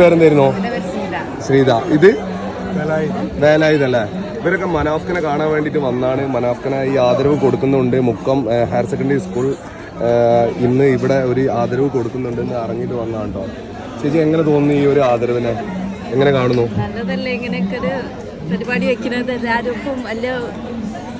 പേരെന്തായിരുന്നു? ശ്രീത. ഇത്? വേലായുധല്ലേ ഇവരൊക്കെ മനാഫ്ഖനെ കാണാൻ വേണ്ടിട്ട് വന്നാണ്. മനാഫ്ഖനെ ഈ ആദരവ് കൊടുക്കുന്നുണ്ട്. മുക്കം ഹയർ സെക്കൻഡറി സ്കൂൾ ഇന്ന് ഇവിടെ ഒരു ആദരവ് കൊടുക്കുന്നുണ്ടെന്ന് അറിഞ്ഞിട്ട് വന്നതാണ് കേട്ടോ. ചേച്ചി എങ്ങനെ തോന്നുന്നു ഈ ഒരു ആദരവിനെ? എങ്ങനെ കാണുന്നു? നല്ലതല്ലേ ഇങ്ങനെയൊക്കെ ഒരു പരിപാടി വെക്കുന്നത് എല്ലാവർക്കും വലിയ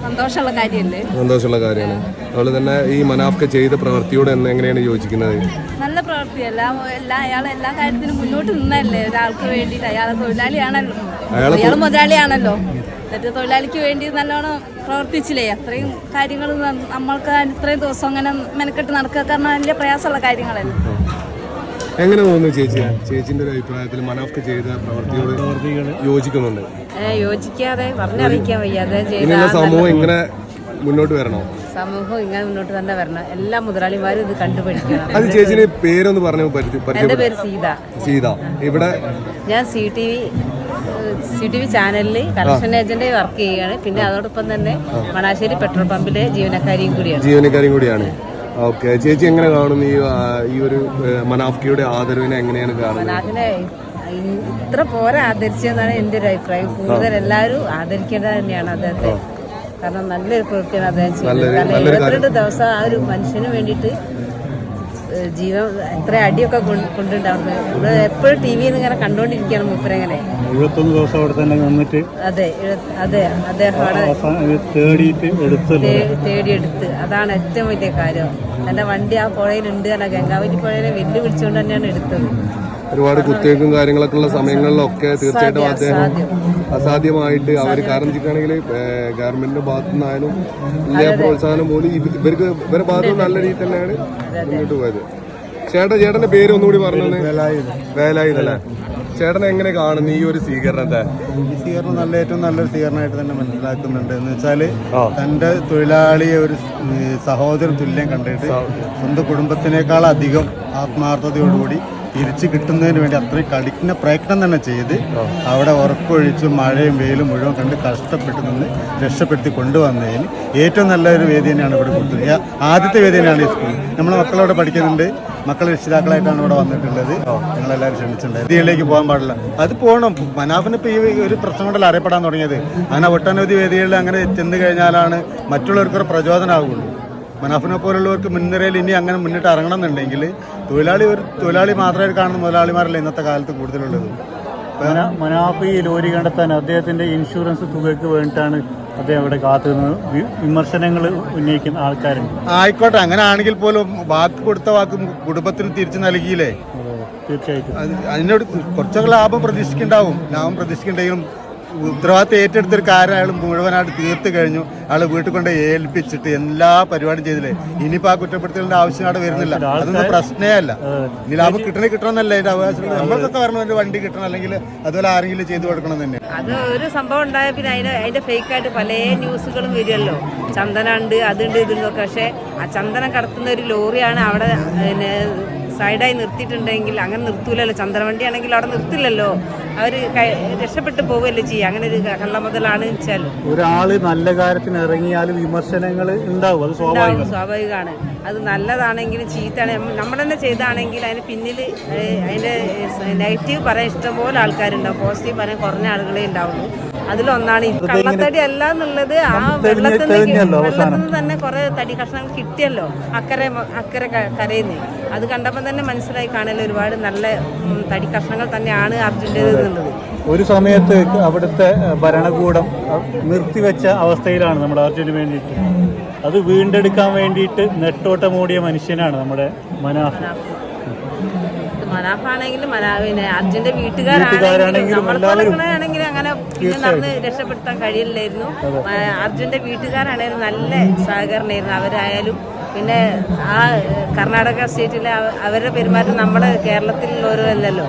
സന്തോഷമുള്ള കാര്യമല്ലേ? സന്തോഷമുള്ള കാര്യമാണ്. അതുപോലെ തന്നെ ഈ മനാഫ്ക ചെയ്ത പ്രവൃത്തിയോട് എങ്ങനെയാണ് യോജിക്കുന്നത്? നല്ല പ്രവൃത്തി. എല്ലാം എല്ലാ അയാൾ എല്ലാ കാര്യത്തിനും മുന്നോട്ട് നിന്നല്ലേ ഒരാൾക്ക് വേണ്ടിയിട്ട് അയാൾ തൊഴിലാളിയാണല്ലോ. അയാളെ അയാൾ മുതലാളിയാണല്ലോ. എന്നിട്ട് തൊഴിലാളിക്ക് വേണ്ടി നല്ലോണം പ്രവർത്തിച്ചില്ലേ? അത്രയും കാര്യങ്ങൾ നമ്മൾക്ക് ഇത്രയും ദിവസം അങ്ങനെ മെനക്കെട്ട് നടക്കുക കാരണം വലിയ പ്രയാസമുള്ള കാര്യങ്ങളല്ലേ? എങ്ങനെ തോന്നുന്നു ചേച്ചി? ചേച്ചിന്റെ ഒരു അഭിപ്രായത്തിൽ മനോഫ് ചെയ്ത പ്രവർത്തിയോട് യോജിക്കുന്നുണ്ട്. യോജിക്കാതെ പറഞ്ഞറിയിക്കാൻ വയ്യാതെ സമൂഹം ഇങ്ങനെ മുന്നോട്ട് വരണോ? സമൂഹം ഇങ്ങനെ മുന്നോട്ട് തന്നെ വരണം. എല്ലാ മുതലാളിമാരും ഇത് കണ്ടുപിടിക്കണം. അത് ചേച്ചിന്റെ പേരൊന്ന് പറഞ്ഞു പരിചയപ്പെടു പേര് സീത. സീത. ഇവിടെ ഞാൻ C T V C T V ചാനലിൽ കളക്ഷൻ ഏജന്റ് വർക്ക് ചെയ്യുകയാണ്. പിന്നെ അതോടൊപ്പം തന്നെ മണാശ്ശേരി പെട്രോൾ പമ്പിലെ ജീവനക്കാരിയും കൂടിയാണ്. ജീവനക്കാരിയും കൂടിയാണ്. ഓക്കെ. ചേച്ചി എങ്ങനെ കാണുന്നു ഈ ഈ ഒരു മനാഫ്കിയുടെ ആദരവിനെ എങ്ങനെയാണ് കാണുന്നത്? ഇത്ര പോരാ ആദരിച്ചതെന്നാണ് എന്റെ ഒരു അഭിപ്രായം. കൂടുതൽ എല്ലാവരും ആദരിക്കേണ്ടത് തന്നെയാണ് അദ്ദേഹത്തെ. കാരണം നല്ലൊരു പ്രവൃത്തിയാണ് അദ്ദേഹം ചെയ്തത്. കാരണം എഴുപത്തിരണ്ട് ദിവസം ആ ഒരു മനുഷ്യന് വേണ്ടിയിട്ട് ജീവൻ എത്ര അടിയൊക്കെ കൊണ്ട് കൊണ്ടുണ്ടാവുന്നത്. നമ്മൾ എപ്പോഴും ടി വിയിൽ നിന്ന് ഇങ്ങനെ കണ്ടുകൊണ്ടിരിക്കുകയാണ് മൂപ്പരങ്ങനെ. എഴുപത്തൊന്ന് ദിവസം അവിടെ തന്നെ നിന്നിട്ട് അതെ അതെ അദ്ദേഹം തേടിയിട്ട് തേടിയെടുത്ത്. അതാണ് ഏറ്റവും വലിയ കാര്യം. എന്റെ വണ്ടി ആ പുഴയിലുണ്ട് കാരണം ഗംഗാവലി പുഴയിലെ വെല്ലുവിളിച്ചുകൊണ്ട് തന്നെയാണ് എടുത്തത്. ഒരുപാട് കുത്തിവയ്ക്കും കാര്യങ്ങളൊക്കെ ഉള്ള സമയങ്ങളിലൊക്കെ തീർച്ചയായിട്ടും അദ്ദേഹം അസാധ്യമായിട്ട് അവർ കാരണം വെച്ചിട്ടാണെങ്കിൽ ഗവൺമെന്റിന്റെ ഭാഗത്തു നിന്നായാലും വലിയ പ്രോത്സാഹനം പോലും ഇവർക്ക് ഇവരുടെ ഭാഗത്ത് നല്ല രീതിയിൽ തന്നെയാണ് മുന്നോട്ട് പോയത്. ചേട്ടാ ചേട്ടന്റെ പേര് ഒന്നുകൂടി പറഞ്ഞത് വേലായുധല്ലേ ചേട്ടൻ എങ്ങനെ കാണുന്നു ഈ ഒരു സ്വീകരണത്തെ ഈ സ്വീകരണം നല്ല ഏറ്റവും നല്ലൊരു സ്വീകരണമായിട്ട് തന്നെ മനസ്സിലാക്കുന്നുണ്ട്. എന്ന് വെച്ചാൽ തന്റെ തന്റെ തൊഴിലാളിയെ ഒരു സഹോദര സഹോദരൻ തുല്യം കണ്ടിട്ട് സ്വന്തം കുടുംബത്തിനേക്കാൾ അധികം ആത്മാർത്ഥതയോടുകൂടി തിരിച്ചു കിട്ടുന്നതിന് വേണ്ടി അത്രയും കഠിന പ്രയത്നം തന്നെ ചെയ്ത് അവിടെ ഉറപ്പൊഴിച്ച് മഴയും വെയിലും മുഴുവൻ കണ്ട് കഷ്ടപ്പെട്ട് നിന്ന് രക്ഷപ്പെടുത്തി കൊണ്ടുവന്നതിന് ഏറ്റവും നല്ലൊരു വേദി തന്നെയാണ് ഇവിടെ കൊടുത്തത്. ആദ്യത്തെ വേദി തന്നെയാണ് ഈ സ്കൂൾ. നമ്മൾ മക്കളവിടെ പഠിക്കുന്നുണ്ട്. മക്കൾ രക്ഷിതാക്കളായിട്ടാണ് ഇവിടെ വന്നിട്ടുള്ളത്. ഞങ്ങളെല്ലാവരും ക്ഷണിച്ചിട്ടുണ്ട് വേദികളിലേക്ക് പോകാൻ പാടില്ല. അത് പോകണം മനാഫിന് ഇപ്പോൾ ഈ ഒരു പ്രശ്നം കൊണ്ടല്ല അറിയപ്പെടാൻ തുടങ്ങിയത്. അങ്ങനെ ഒട്ടനവധി വേദികളിൽ അങ്ങനെ ചെന്ന് കഴിഞ്ഞാലാണ് മറ്റുള്ളവർക്കൊരു പ്രചോദനമാകുള്ളൂ മനാഫിനെ പോലുള്ളവർക്ക് മുൻനിരയിൽ ഇനി അങ്ങനെ മുന്നിട്ട് ഇറങ്ങണം എന്നുണ്ടെങ്കിൽ തൊഴിലാളി ഒരു തൊഴിലാളി മാത്രമേ കാണുന്ന മുതലാളിമാരല്ല ഇന്നത്തെ കാലത്ത് കൂടുതലുള്ളത്? മനാഫ് ഈ ലോറി കണ്ടെത്താൻ അദ്ദേഹത്തിന്റെ ഇൻഷുറൻസ് തുകയ്ക്ക് വേണ്ടിയിട്ടാണ് അദ്ദേഹം ഇവിടെ കാത്തുനിന്ന് വിമർശനങ്ങൾ ഉന്നയിക്കുന്ന ആൾക്കാരുണ്ട്. ആയിക്കോട്ടെ അങ്ങനെ ആണെങ്കിൽ പോലും വാക്ക് കൊടുത്ത വാക്ക് കുടുംബത്തിന് തിരിച്ചു നൽകിയില്ലേ? തീർച്ചയായിട്ടും. അത് അതിനോട് കുറച്ചൊക്കെ ലാഭം പ്രതീക്ഷിക്കുന്നുണ്ടാവും. ലാഭം പ്രതീക്ഷിക്കുന്നുണ്ടെങ്കിലും ഉത്തരവാദിത്തം ഏറ്റെടുത്തൊരു കാര്യം അയാൾ മുഴുവനായിട്ട് തീർത്ത് കഴിഞ്ഞു. അയാൾ വീട്ടിൽ കൊണ്ട് ഏൽപ്പിച്ചിട്ട് എല്ലാ പരിപാടിയും ചെയ്തില്ലേ? ഇനിയിപ്പോൾ ആ കുറ്റപ്പെടുത്തലിന്റെ ആവശ്യം അവിടെ വരുന്നില്ല അതൊന്നും പ്രശ്നമേ അല്ല. ഇനി ലാഭം കിട്ടണേ കിട്ടണമെന്നല്ല അതിന്റെ അവകാശം. നമ്മൾക്കൊക്കെ വരണം ഒരു വണ്ടി കിട്ടണം അല്ലെങ്കിൽ അതുപോലെ ആരെങ്കിലും ചെയ്തു കൊടുക്കണം എന്ന് തന്നെ അത് ഒരു സംഭവം ഉണ്ടായ പിന്നെ അതിന് അതിന്റെ ഫേക്കായിട്ട് പല ന്യൂസുകളും വരുമല്ലോ ചന്ദനുണ്ട് അതുണ്ട് ഇതുണ്ട് പക്ഷേ ആ ചന്ദനം കടത്തുന്ന ഒരു ലോറിയാണ് അവിടെ പിന്നെ സൈഡായി നിർത്തിയിട്ടുണ്ടെങ്കിൽ അങ്ങനെ നിർത്തൂലല്ലോ. ചന്ദ്രവണ്ടി ആണെങ്കിൽ അവിടെ നിർത്തില്ലല്ലോ. അവർ രക്ഷപ്പെട്ടു പോവുകയല്ലേ ചെയ്യുക അങ്ങനെ ഒരു കള്ള മുതലാണ് വെച്ചാൽ ഒരാൾ നല്ല കാര്യത്തിന് ഇറങ്ങിയാൽ വിമർശനങ്ങൾ ഉണ്ടാവും. അത് സ്വാഭാവികം. സ്വാഭാവികമാണ്. അത് നല്ലതാണെങ്കിലും ചീത്തയാണ് നമ്മൾ തന്നെ ചെയ്താണെങ്കിൽ അതിന് പിന്നിൽ അതിന്റെ നെഗറ്റീവ് പറയാൻ ഇഷ്ടംപോലെ ആൾക്കാരുണ്ടാവും. പോസിറ്റീവ് പറയാൻ കുറഞ്ഞ ആളുകളെ ഉണ്ടാവുള്ളൂ. അതിലൊന്നാണ് ഈ കള്ളത്തടി അല്ല എന്നുള്ളത് ആ വെള്ളത്തിൽ നിന്ന് തെളിഞ്ഞല്ലോ വെള്ളത്തിൽ നിന്ന് തന്നെ കുറെ തടി കഷ്ണങ്ങൾ കിട്ടിയല്ലോ അക്കരെ അക്കരെ കരയിന്ന്. അത് കണ്ടപ്പോൾ തന്നെ മനസ്സിലായി കാണാൻ ഒരുപാട് നല്ല തടി കഷ്ണങ്ങൾ തന്നെയാണ് അർജുന്റേത് എന്നുള്ളത്. ഒരു സമയത്ത് അവിടുത്തെ ഭരണകൂടം നിർത്തിവെച്ച അവസ്ഥയിലാണ് നമ്മുടെ അർജുന് വേണ്ടിയിട്ട്. അത് വീണ്ടെടുക്കാൻ വേണ്ടിയിട്ട് നെട്ടോട്ടമോടിയ മനുഷ്യനാണ് നമ്മുടെ മനാഫ്. മനാഫാണെങ്കിലും മനാ പിന്നെ അർജുന്റെ വീട്ടുകാരാണെങ്കിലും അങ്ങനെ നടന്ന് രക്ഷപ്പെടുത്താൻ കഴിയില്ലായിരുന്നു. അർജുന്റെ വീട്ടുകാരാണെങ്കിലും നല്ല സഹകരണമായിരുന്നു. അവരായാലും പിന്നെ ആ കർണാടക സ്റ്റേറ്റിലെ അവരുടെ പെരുമാറ്റം നമ്മുടെ കേരളത്തിലുള്ളവരല്ലല്ലോ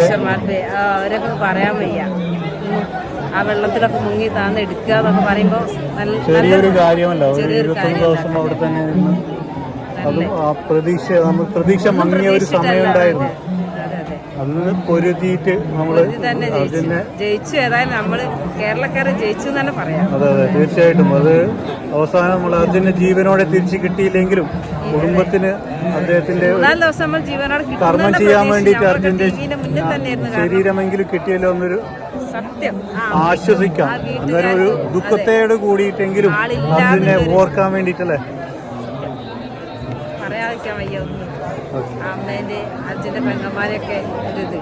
ഈശ്വരമാർക്ക് അവരൊക്കെ പറയാൻ വയ്യ. ആ വെള്ളത്തിലൊക്കെ മുങ്ങി താന്ന് എടുക്കുക എന്നൊക്കെ പറയുമ്പോൾ നല്ല ചെറിയൊരു കാര്യമല്ല. ദിവസം അവിടെ തന്നെ പ്രതീക്ഷ നമ്മൾ മങ്ങിയ ഒരു സമയം ഉണ്ടായിരുന്നു. അന്ന് പൊരുതിയിട്ട് നമ്മൾ തന്നെ ജയിച്ചു. ജയിച്ചു. ഏതായാലും നമ്മൾ കേരളക്കാരെ ജയിച്ചു എന്ന് തന്നെ പറയാം. അതെ അതെ. തീർച്ചയായിട്ടും. അത് അവസാനം നമ്മൾ അർജുനെ ജീവനോടെ തിരിച്ചു കിട്ടിയില്ലെങ്കിലും കുടുംബത്തിന് അദ്ദേഹത്തിന്റെ കർമ്മം ചെയ്യാൻ വേണ്ടിയിട്ട് അർജുന്റെ. ശരീരമെങ്കിലും കിട്ടിയല്ലോ എന്നൊരു സത്യം. ആശ്വസിക്കാം. അന്നേരം ഒരു ദുഃഖത്തോട് കൂടിയിട്ടെങ്കിലും അർജുനെ ഓർക്കാൻ വേണ്ടിട്ടല്ലേ പറയാതിരിക്കാൻ വയ്യ ഒന്നും. അമ്മേന്റെ അച്ഛന്റെ പെങ്ങന്മാരെയൊക്കെ ഒരു ഇത്.